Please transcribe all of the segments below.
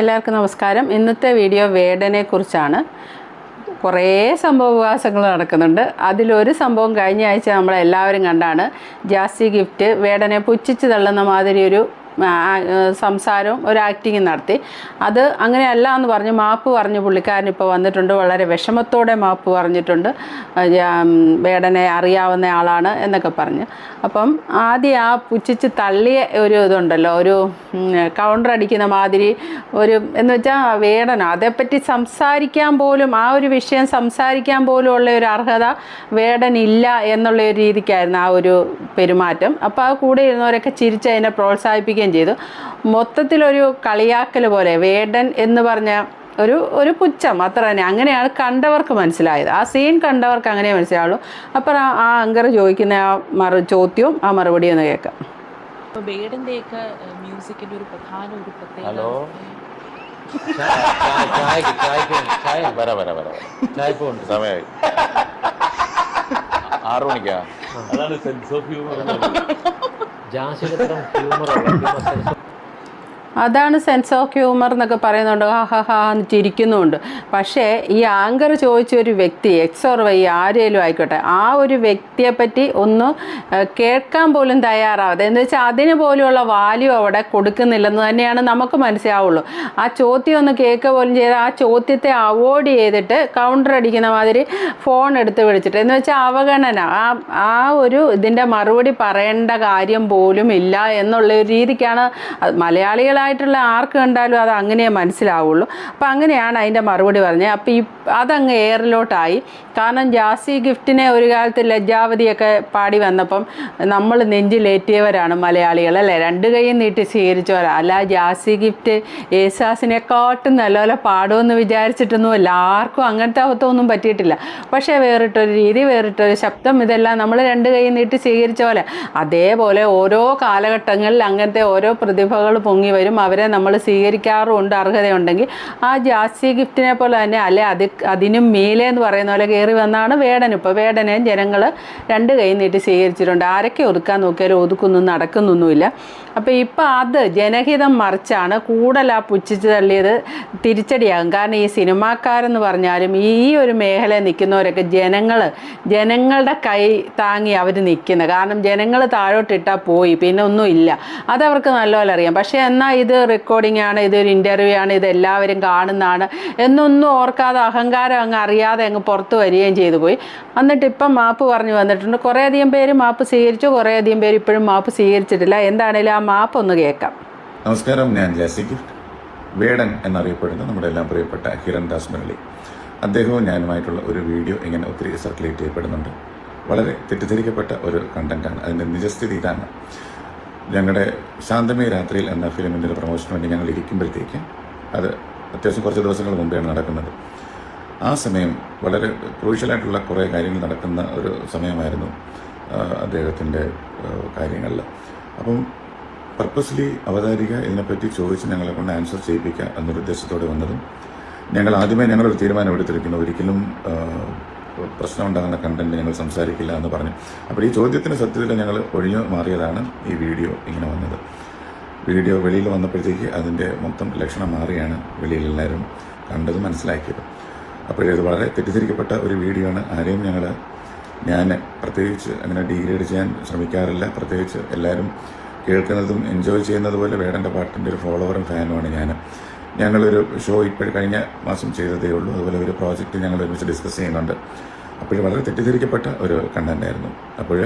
എല്ലാവർക്കും നമസ്കാരം. ഇന്നത്തെ വീഡിയോ വേടനെ കുറിച്ചാണ് കുറേ സംഭവവികാസങ്ങൾ നടക്കുന്നുണ്ട്. അതിലൊരു സംഭവം കഴിഞ്ഞ ആഴ്ച നമ്മളെല്ലാവരും കണ്ടാണ്. ജാസ്തി ഗിഫ്റ്റ് വേടനെ പുച്ഛിച്ച് തള്ളുന്ന മാതിരി ഒരു സംസാരവും ഒരു ആക്ടിങ് നടത്തി. അത് അങ്ങനെയല്ല എന്ന് പറഞ്ഞ് മാപ്പ് പറഞ്ഞു പുള്ളിക്കാരൻ ഇപ്പോൾ വന്നിട്ടുണ്ട്. വളരെ വിഷമത്തോടെ മാപ്പ് പറഞ്ഞിട്ടുണ്ട്. വേടനെ അറിയാവുന്ന ആളാണ് എന്നൊക്കെ പറഞ്ഞ്. അപ്പം ആദ്യം ആ പുച്ഛിച്ച് തള്ളിയ ഒരു ഇതുണ്ടല്ലോ. ഒരു കൗണ്ടർ അടിക്കുന്ന മാതിരി ഒരു എന്ന് വെച്ചാൽ വേടന അതേപ്പറ്റി സംസാരിക്കാൻ പോലും ആ ഒരു വിഷയം സംസാരിക്കാൻ പോലും ഉള്ള ഒരു അർഹത വേടനില്ല എന്നുള്ള ഒരു രീതിക്കായിരുന്നു ആ ഒരു പെരുമാറ്റം. അപ്പോൾ ആ കൂടെ ഇരുന്നവരൊക്കെ ചിരിച്ച് അതിനെ ചെയ്തു. മൊത്തത്തിലൊരു കളിയാക്കൽ പോലെ വേടൻ എന്ന് പറഞ്ഞ ഒരു ഒരു പുച്ഛം അത്ര തന്നെ. അങ്ങനെയാണ് കണ്ടവർക്ക് മനസ്സിലായത്. ആ സീൻ കണ്ടവർക്ക് അങ്ങനെ മനസ്സിലാവുള്ളൂ. അപ്പോൾ ആ ആ അങ്കർ ചോദിക്കുന്ന ആ മറു ചോദ്യവും ആ മറുപടിയും ഒന്ന് കേൾക്കാം. ഇപ്പൊ മ്യൂസിക്കിന്റെ ഒരു പ്രധാന ഒരു പ്രത്യേകത ചായ ചായക്ക് ചായക്ക് ചായ. വര വര വര. ചായക്ക് ഉണ്ട് സമയമായി ആറു മണിക്കാ? അതാണ് സെൻസ് ഓഫ് ഹ്യൂമർ ജാസിടത്രം ഹ്യൂമർ അതാണ് സെൻസ് ഓഫ് ഹ്യൂമർ എന്നൊക്കെ പറയുന്നുണ്ട്. ഹാ ഹാ എന്ന് പക്ഷേ ഈ ആങ്കർ ചോദിച്ച ഒരു വ്യക്തി എക്സ് ഓർ വൈ ആരേലും ആയിക്കോട്ടെ ആ ഒരു വ്യക്തിയെ പറ്റി ഒന്ന് കേൾക്കാൻ പോലും തയ്യാറാവാതെ എന്ന് വെച്ചാൽ അതിന് പോലുമുള്ള വാല്യൂ അവിടെ കൊടുക്കുന്നില്ലെന്ന് തന്നെയാണ് നമുക്ക് മനസ്സിലാവുള്ളൂ. ആ ചോദ്യം ഒന്ന് കേൾക്കുക പോലും ചെയ്ത് ആ ചോദ്യത്തെ അവോയ്ഡ് ചെയ്തിട്ട് കൗണ്ടർ അടിക്കുന്ന മാതിരി ഫോൺ എടുത്ത് വിളിച്ചിട്ട്. എന്ന് വെച്ചാൽ അവഗണന. ആ ആ ഒരു ഇതിന്റെ മറുപടി പറയേണ്ട കാര്യം പോലും ഇല്ല എന്നുള്ള ഒരു രീതിക്കാണ് അത് മലയാളികളായിട്ടുള്ള ആർക്ക് കണ്ടാലും അത് അങ്ങനെ മനസ്സിലാവുള്ളൂ. അപ്പം അങ്ങനെയാണ് അതിന്റെ മറുപടി പറഞ്ഞത്. അപ്പം ഈ അതങ്ങ് എയറിലോട്ടായി കാരണം ജാസി ഗിഫ്റ്റിനെ ഒരു കാലത്ത് ലജ്ജാവതിയൊക്കെ പാടി വന്നപ്പം നമ്മൾ നെഞ്ചിലേറ്റിയവരാണ് മലയാളികൾ അല്ലേ? രണ്ട് കൈയും നീട്ടി സ്വീകരിച്ചവരാ. അല്ല ജാസി ഗിഫ്റ്റ് യേശുദാസിനെക്കാട്ടും നല്ലപോലെ പാടുമെന്ന് വിചാരിച്ചിട്ടൊന്നും ആർക്കും അങ്ങനത്തെ അബദ്ധമൊന്നും പറ്റിയിട്ടില്ല. പക്ഷേ വേറിട്ടൊരു രീതി വേറിട്ടൊരു ശബ്ദം ഇതെല്ലാം നമ്മൾ രണ്ട് കൈ നീട്ടി സ്വീകരിച്ച പോലെ. അതേപോലെ ഓരോ കാലഘട്ടങ്ങളിൽ അങ്ങനത്തെ ഓരോ പ്രതിഭകൾ പൊങ്ങി വരും. അവരെ നമ്മൾ സ്വീകരിക്കാറുമുണ്ട് അർഹതയുണ്ടെങ്കിൽ. ആ ജാസ്തി ഗിഫ്റ്റിനെ പോലെ തന്നെ അല്ലെ അതി അതിനും മീലെ എന്ന് പറയുന്ന പോലെ കയറി വന്നാണ് വേടൻ. ഇപ്പോൾ വേടനെയും ജനങ്ങൾ രണ്ട് കൈ നീട്ടി സ്വീകരിച്ചിട്ടുണ്ട്. ആരൊക്കെ ഒതുക്കാൻ നോക്കിയാലും ഒതുക്കുന്നു നടക്കുന്നൊന്നുമില്ല. അപ്പോൾ ഇപ്പോൾ അത് ജനഹിതം മറിച്ചാണ് കൂടുതൽ ആ പുച്ഛിച്ച് തള്ളിയത് തിരിച്ചടിയാകും. കാരണം ഈ സിനിമാക്കാരെന്ന് പറഞ്ഞാലും ഈ ഒരു മേഖലയിൽ നിൽക്കുന്നവരൊക്കെ ജനങ്ങൾ ജനങ്ങളുടെ കൈ താങ്ങി അവർ നിൽക്കുന്നത്. കാരണം ജനങ്ങൾ താഴോട്ടിട്ടാൽ പോയി പിന്നെ ഒന്നുമില്ല. അതവർക്ക് നല്ലപോലെ അറിയാം. പക്ഷേ എന്നാൽ ഇത് റെക്കോർഡിംഗ് ആണ് ഇതൊരു ഇന്റർവ്യൂ ആണ് ഇത് എല്ലാവരും കാണുന്നതാണ് എന്നൊന്നും ഓർക്കാതെ അഹങ്കാരം അങ്ങ് അറിയാതെ അങ്ങ് പുറത്ത് വരികയും ചെയ്തു പോയി. എന്നിട്ട് ഇപ്പം മാപ്പ് പറഞ്ഞു വന്നിട്ടുണ്ട്. കുറേയധികം പേര് മാപ്പ് സ്വീകരിച്ചു കുറേയധികം പേര് ഇപ്പോഴും മാപ്പ് സ്വീകരിച്ചിട്ടില്ല. എന്താണേലും ആ മാപ്പ് ഒന്ന് കേൾക്കാം. നമസ്കാരം. ഞാൻ ജാസി ഗിഫ്റ്റ് വേടൻ എന്നറിയപ്പെടുന്ന നമ്മുടെ എല്ലാം പ്രിയപ്പെട്ട ഹിരൺ ദാസ് മുരളി. അദ്ദേഹവും ഞാനുമായിട്ടുള്ള ഒരു വീഡിയോ ഇങ്ങനെ ഒത്തിരി സർക്കുലേറ്റ് ചെയ്യപ്പെടുന്നുണ്ട്. വളരെ തെറ്റിദ്ധരിക്കപ്പെട്ട ഒരു കണ്ടന്റാണ് അതിന്റെ നിജസ്ഥിതി ഇതാണ്. ഞങ്ങളുടെ ശാന്തമേ രാത്രിയിൽ എന്ന ഫിലിമിന്റെ ഒരു പ്രൊമോഷന് വേണ്ടി ഞങ്ങൾ ഇരിക്കുമ്പോഴത്തേക്ക് അത് അത്യാവശ്യം കുറച്ച് ദിവസങ്ങൾ മുമ്പെയാണ് നടക്കുന്നത്. ആ സമയം വളരെ ക്രൂഷ്യലായിട്ടുള്ള കുറേ കാര്യങ്ങൾ നടക്കുന്ന ഒരു സമയമായിരുന്നു അദ്ദേഹത്തിന്റെ കാര്യങ്ങളിൽ. അപ്പം പർപ്പസ്ലി അവതാരിക ഇതിനെപ്പറ്റി ചോദിച്ച് ഞങ്ങളെ കൊണ്ട് ആൻസർ ചെയ്യിപ്പിക്കുക എന്നൊരു ഉദ്ദേശത്തോടെ വന്നതും ഞങ്ങൾ ആദ്യമേ ഞങ്ങളൊരു തീരുമാനം എടുത്തിരിക്കുന്നു ഒരിക്കലും ആ, പ്രശ്നം ഉണ്ടാകുന്ന കണ്ടന്റ് ഞങ്ങൾ സംസാരിക്കില്ല എന്ന് പറഞ്ഞു. അപ്പോൾ ഈ ചോദ്യത്തിന് സത്യത്തിൽ ഞങ്ങൾ ഒഴിഞ്ഞു മാറിയതാണ് ഈ വീഡിയോ ഇങ്ങനെ വന്നത്. വീഡിയോ വെളിയിൽ വന്നപ്പോഴത്തേക്ക് അതിന്റെ മൊത്തം ലക്ഷണം മാറിയാണ് വെളിയിൽ എല്ലാവരും കണ്ടത് മനസ്സിലാക്കിയത്. അപ്പോഴത് വളരെ തെറ്റിദ്ധരിക്കപ്പെട്ട ഒരു വീഡിയോ ആണ്. ആരെയും ഞങ്ങൾ ഞാൻ പ്രത്യേകിച്ച് അങ്ങനെ ഡീഗ്രേഡ് ചെയ്യാൻ ശ്രമിക്കാറില്ല. പ്രത്യേകിച്ച് എല്ലാവരും കേൾക്കുന്നതും എൻജോയ് ചെയ്യുന്നത് പോലെ വേടന്റെ പാട്ടിന്റെ ഒരു ഫോളോവറും ഫാനുമാണ് ഞാൻ. ഞങ്ങളൊരു ഷോ ഇപ്പോൾ കഴിഞ്ഞ മാസം ചെയ്തതേ ഉള്ളൂ. അതുപോലെ ഒരു പ്രോജക്റ്റ് ഞങ്ങൾ ഒരുമിച്ച് ഡിസ്കസ് ചെയ്യുന്നുണ്ട്. അപ്പോൾ വളരെ തെറ്റിദ്ധരിക്കപ്പെട്ട ഒരു കണ്ടന്റായിരുന്നു അപ്പോൾ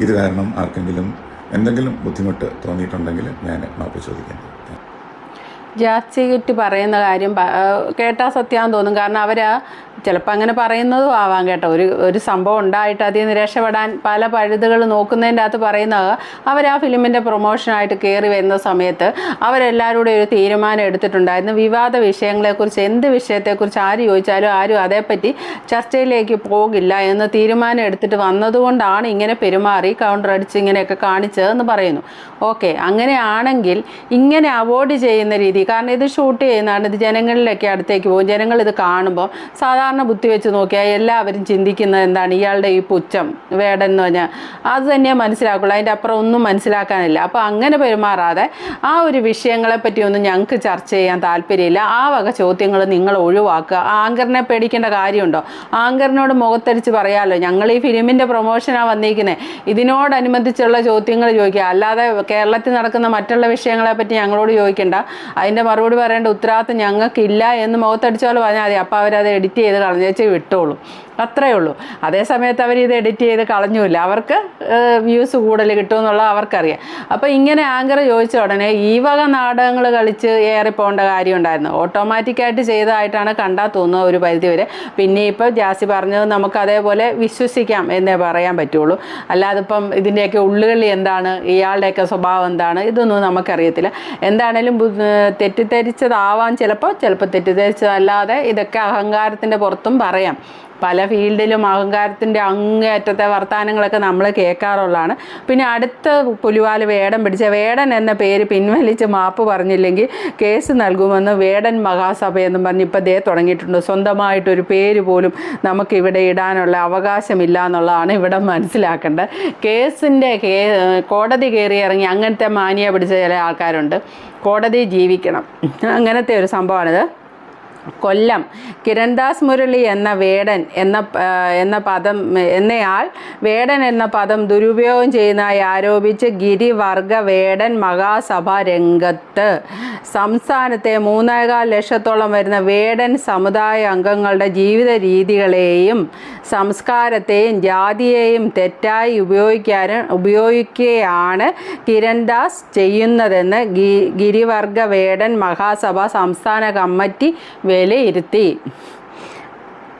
ഇത് കാരണം ആർക്കെങ്കിലും എന്തെങ്കിലും ബുദ്ധിമുട്ട് തോന്നിയിട്ടുണ്ടെങ്കിൽ ഞാൻ മാപ്പ് ചോദിക്കാം. ജാസ്തി കിറ്റ് പറയുന്ന കാര്യം കേട്ടാൽ സത്യമാണെന്ന് തോന്നും. കാരണം അവർ ചിലപ്പോൾ അങ്ങനെ പറയുന്നതും ആവാം കേട്ടോ. ഒരു ഒരു സംഭവം ഉണ്ടായിട്ട് അതിൽ നിന്ന് രക്ഷപ്പെടാൻ പല പഴുതുകൾ നോക്കുന്നതിന്റെ അകത്ത് പറയുന്നത് അവർ ആ ഫിലിമിന്റെ പ്രൊമോഷനായിട്ട് കയറി വരുന്ന സമയത്ത് അവരെല്ലാവരും ഒരു തീരുമാനം എടുത്തിട്ടുണ്ടായിരുന്നു. വിവാദ വിഷയങ്ങളെക്കുറിച്ച് എന്ത് വിഷയത്തെക്കുറിച്ച് ആര് ചോദിച്ചാലും ആരും അതേപ്പറ്റി ചർച്ചയിലേക്ക് പോകില്ല എന്ന് തീരുമാനം എടുത്തിട്ട് വന്നതുകൊണ്ടാണ് ഇങ്ങനെ പെരുമാറി കൗണ്ടർ അടിച്ച് ഇങ്ങനെയൊക്കെ കാണിച്ചതെന്ന് പറയുന്നു. ഓക്കെ അങ്ങനെയാണെങ്കിൽ ഇങ്ങനെ അവോയ്ഡ് ചെയ്യുന്ന രീതി കാരണം ഇത് ഷൂട്ട് ചെയ്യുന്നതാണ് ഇത് ജനങ്ങളിലൊക്കെ അടുത്തേക്ക് പോകും. ജനങ്ങൾ ഇത് കാണുമ്പോൾ സാധാരണ ബുദ്ധി വെച്ച് നോക്കിയാൽ എല്ലാവരും ചിന്തിക്കുന്നത് എന്താണ്? ഇയാളുടെ ഈ പുച്ഛം വേടൻ എന്ന് പറഞ്ഞാൽ അത് തന്നെ മനസ്സിലാക്കുള്ളൂ. അതിന്റെ അപ്പുറം ഒന്നും മനസ്സിലാക്കാനില്ല. അപ്പോൾ അങ്ങനെ പെരുമാറാതെ ആ ഒരു വിഷയങ്ങളെ പറ്റി ഒന്നും ഞങ്ങൾക്ക് ചർച്ച ചെയ്യാൻ താല്പര്യമില്ല. ആ വക ചോദ്യങ്ങൾ നിങ്ങൾ ഒഴിവാക്കുക. ആങ്കറിനെ പേടിക്കേണ്ട കാര്യമുണ്ടോ? ആങ്കറിനോട് മുഖത്തടിച്ച് പറയാമല്ലോ ഞങ്ങൾ ഈ ഫിലിമിന്റെ പ്രൊമോഷനാണ് വന്നിരിക്കുന്നത് ഇതിനോടനുബന്ധിച്ചുള്ള ചോദ്യങ്ങൾ ചോദിക്കുക. അല്ലാതെ കേരളത്തിൽ നടക്കുന്ന മറ്റുള്ള വിഷയങ്ങളെ പറ്റി ഞങ്ങളോട് ചോദിക്കേണ്ട. അതിന്റെ മറുപടി പറയേണ്ട ഉത്തരവാദിത്തം ഞങ്ങൾക്കില്ല എന്ന് മുഖത്തടിച്ചാൽ പറഞ്ഞാൽ മതി. അപ്പോൾ അവരത് എഡിറ്റ് ചെയ്ത് കളഞ്ഞേച്ച് വിട്ടോളും. അത്രയേ ഉള്ളൂ. അതേ സമയത്ത് അവർ ഇത് എഡിറ്റ് ചെയ്ത് കളഞ്ഞുമില്ല. അവർക്ക് വ്യൂസ് കൂടുതൽ കിട്ടുമെന്നുള്ളത് അവർക്കറിയാം. അപ്പോൾ ഇങ്ങനെ ആങ്കർ ചോദിച്ച ഉടനെ ഈ വക നാടകങ്ങൾ കളിച്ച് ഏറിപ്പോകേണ്ട കാര്യം ഉണ്ടായിരുന്നു. ഓട്ടോമാറ്റിക്കായിട്ട് ചെയ്തതായിട്ടാണ് കണ്ടാൽ തോന്നുക ഒരു പരിധിവരെ പിന്നെ ഇപ്പോൾ ജാസി പറഞ്ഞത് നമുക്ക് അതേപോലെ വിശ്വസിക്കാം എന്നേ പറയാൻ പറ്റുള്ളൂ. അല്ലാതെ ഇപ്പം ഇതിന്റെയൊക്കെ ഉള്ളുകളി എന്താണ്? ഇയാളുടെയൊക്കെ സ്വഭാവം എന്താണ്? ഇതൊന്നും നമുക്കറിയത്തില്ല. എന്താണേലും തെറ്റിദ്ധരിച്ചതാവാം ചിലപ്പോൾ ചിലപ്പോൾ തെറ്റിദ്ധരിച്ചതല്ലാതെ ഇതൊക്കെ അഹങ്കാരത്തിന്റെ പുറത്തും പറയാം. പല ഫീൽഡിലും അഹങ്കാരത്തിന്റെ അങ്ങേയറ്റത്തെ വർത്തമാനങ്ങളൊക്കെ നമ്മൾ കേൾക്കാറുള്ളതാണ്. പിന്നെ അടുത്ത പുലിവാൽ വേടൻ പിടിച്ച വേടൻ എന്ന പേര് പിൻവലിച്ച് മാപ്പ് പറഞ്ഞില്ലെങ്കിൽ കേസ് നൽകുമെന്ന് വേടൻ മഹാസഭ എന്നും പറഞ്ഞ് ഇപ്പോൾ ദേ തുടങ്ങിയിട്ടുണ്ട്. സ്വന്തമായിട്ടൊരു പേര് പോലും നമുക്കിവിടെ ഇടാനുള്ള അവകാശമില്ല എന്നുള്ളതാണ് ഇവിടെ മനസ്സിലാക്കേണ്ടത്. കേസിന്റെ കോടതി കയറി ഇറങ്ങി അങ്ങനത്തെ മാനിയ പിടിച്ച ചില ആൾക്കാരുണ്ട്. കോടതി ജീവിക്കണം. അങ്ങനത്തെ ഒരു സംഭവമാണിത്. കൊല്ലം. കിരൺദാസ് മുരളി എന്ന വേടൻ എന്ന എന്ന പദം എന്നയാൾ വേടൻ എന്ന പദം ദുരുപയോഗം ചെയ്യുന്നതായി ആരോപിച്ച് ഗിരിവർഗ വേടൻ മഹാസഭ രംഗത്ത് സംസ്ഥാനത്തെ മൂന്നേകാൽ ലക്ഷത്തോളം വരുന്ന വേടൻ സമുദായ അംഗങ്ങളുടെ ജീവിത രീതികളെയും സംസ്കാരത്തെയും ജാതിയെയും തെറ്റായി ഉപയോഗിക്കാനും ഉപയോഗിക്കുകയാണ് കിരൺദാസ് ചെയ്യുന്നതെന്ന് ഗിരിവർഗ വേടൻ മഹാസഭ സംസ്ഥാന കമ്മിറ്റി വിലയിരുത്തി.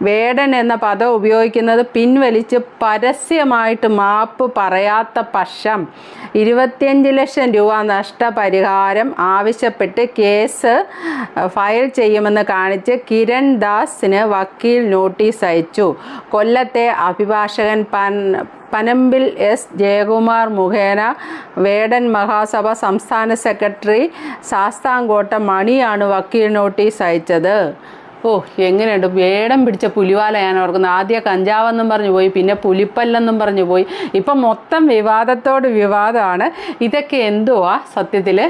വേടൻ എന്ന പദം ഉപയോഗിക്കുന്നത് പിൻവലിച്ച് പരസ്യമായിട്ട് മാപ്പ് പറയാത്ത പക്ഷം ഇരുപത്തിയഞ്ച് ലക്ഷം രൂപ നഷ്ടപരിഹാരം ആവശ്യപ്പെട്ട് കേസ് ഫയൽ ചെയ്യുമെന്ന് കാണിച്ച് കിരൺ ദാസിന് വക്കീൽ നോട്ടീസ് അയച്ചു. കൊല്ലത്തെ അഭിഭാഷകൻ പൻ പനമ്പിൽ എസ്. ജയകുമാർ മുഖേന വേടൻ മഹാസഭ സംസ്ഥാന സെക്രട്ടറി ശാസ്താംകോട്ട മണിയാണ് വക്കീൽ നോട്ടീസ് അയച്ചത്. ഓ എങ്ങനെയുണ്ട്? വേടം പിടിച്ച പുലിവാല ഞാൻ ഓർക്കുന്നത് ആദ്യം കഞ്ചാവെന്നും പറഞ്ഞു പോയി പിന്നെ പുലിപ്പല്ലെന്നും പറഞ്ഞു പോയി. ഇപ്പം മൊത്തം വിവാദത്തോട് വിവാദമാണ്. ഇതൊക്കെ എന്തുവാ സത്യത്തിൽ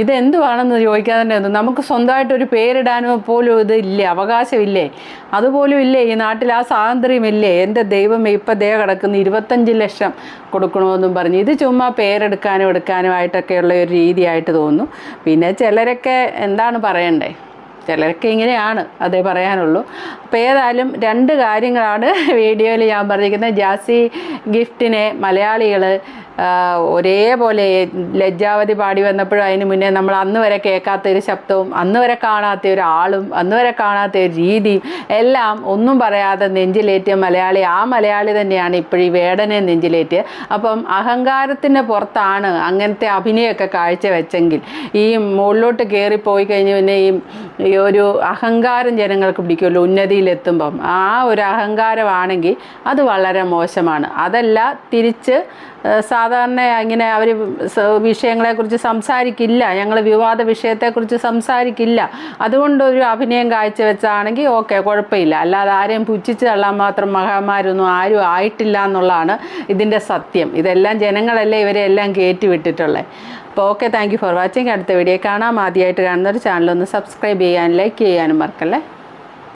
ഇതെന്തുവാണെന്ന് ചോദിക്കാതെ തന്നെ ഒന്നും നമുക്ക് സ്വന്തമായിട്ടൊരു പേരിടാനോ പോലും ഇത് ഇല്ലേ? അവകാശമില്ലേ? അതുപോലും ഇല്ലേ? ഈ നാട്ടിൽ ആ സ്വാതന്ത്ര്യമില്ലേ എന്റെ ദൈവമേ ഇപ്പം ദേ കിടക്കുന്ന ഇരുപത്തഞ്ച് ലക്ഷം കൊടുക്കണമെന്നും പറഞ്ഞ്. ഇത് ചുമ്മാ പേരെടുക്കാനും എടുക്കാനും ആയിട്ടൊക്കെയുള്ള ഒരു രീതിയായിട്ട് തോന്നുന്നു. പിന്നെ ചിലരൊക്കെ എന്താണ് പറയണ്ടേ? ചിലരൊക്കെ ഇങ്ങനെയാണ് അതേ പറയാനുള്ളൂ. അപ്പോൾ ഏതായാലും രണ്ട് കാര്യങ്ങളാണ് വീഡിയോയിൽ ഞാൻ പറഞ്ഞിരിക്കുന്നത്. ജാസി ഗിഫ്റ്റിനെ മലയാളികൾ ഒരേപോലെ ലജ്ജാവതി പാടി വന്നപ്പോഴും അതിന് മുന്നേ നമ്മൾ അന്ന് വരെ കേൾക്കാത്ത ഒരു ശബ്ദവും അന്ന് വരെ കാണാത്ത ഒരു ആളും അന്ന് വരെ കാണാത്ത ഒരു രീതിയും എല്ലാം ഒന്നും പറയാതെ നെഞ്ചിലേറ്റിയ മലയാളി ആ മലയാളി തന്നെയാണ് ഇപ്പോഴും ഈ വേടനെ നെഞ്ചിലേറ്റിയത് അപ്പം അഹങ്കാരത്തിന്റെ പുറത്താണ് അങ്ങനത്തെ അഭിനയമൊക്കെ കാഴ്ചവെച്ചെങ്കിൽ ഈ മുകളിലോട്ട് കയറിപ്പോയി കഴിഞ്ഞ് പിന്നെ ഈ ഒരു അഹങ്കാരം ജനങ്ങൾക്ക് പിടിക്കുമല്ലോ ഉന്നതിയിലെത്തുമ്പം. ആ ഒരു അഹങ്കാരമാണെങ്കിൽ അത് വളരെ മോശമാണ്. അതല്ല തിരിച്ച് സാധാരണ ഇങ്ങനെ അവർ വിഷയങ്ങളെക്കുറിച്ച് സംസാരിക്കില്ല. ഞങ്ങൾ വിവാദ വിഷയത്തെക്കുറിച്ച് സംസാരിക്കില്ല. അതുകൊണ്ടൊരു അഭിനയം കാഴ്ചവെച്ചാണെങ്കിൽ ഓക്കെ കുഴപ്പമില്ല. അല്ലാതെ ആരെയും പുച്ഛിച്ച് തള്ളാൻ മാത്രം മഹാന്മാരൊന്നും ആരും ആയിട്ടില്ല എന്നുള്ളതാണ് ഇതിന്റെ സത്യം. ഇതെല്ലാം ജനങ്ങളല്ലേ ഇവരെ എല്ലാം കയറ്റി വിട്ടിട്ടുള്ളത് അപ്പോൾ okay thank you for watching. അടുത്ത വീഡിയോ കാണാം. ആദ്യമായിട്ട് കാണുന്നൊരു ചാനലൊന്ന് സബ്സ്ക്രൈബ് ചെയ്യാനും ലൈക്ക് ചെയ്യാനും മറക്കല്ലേ.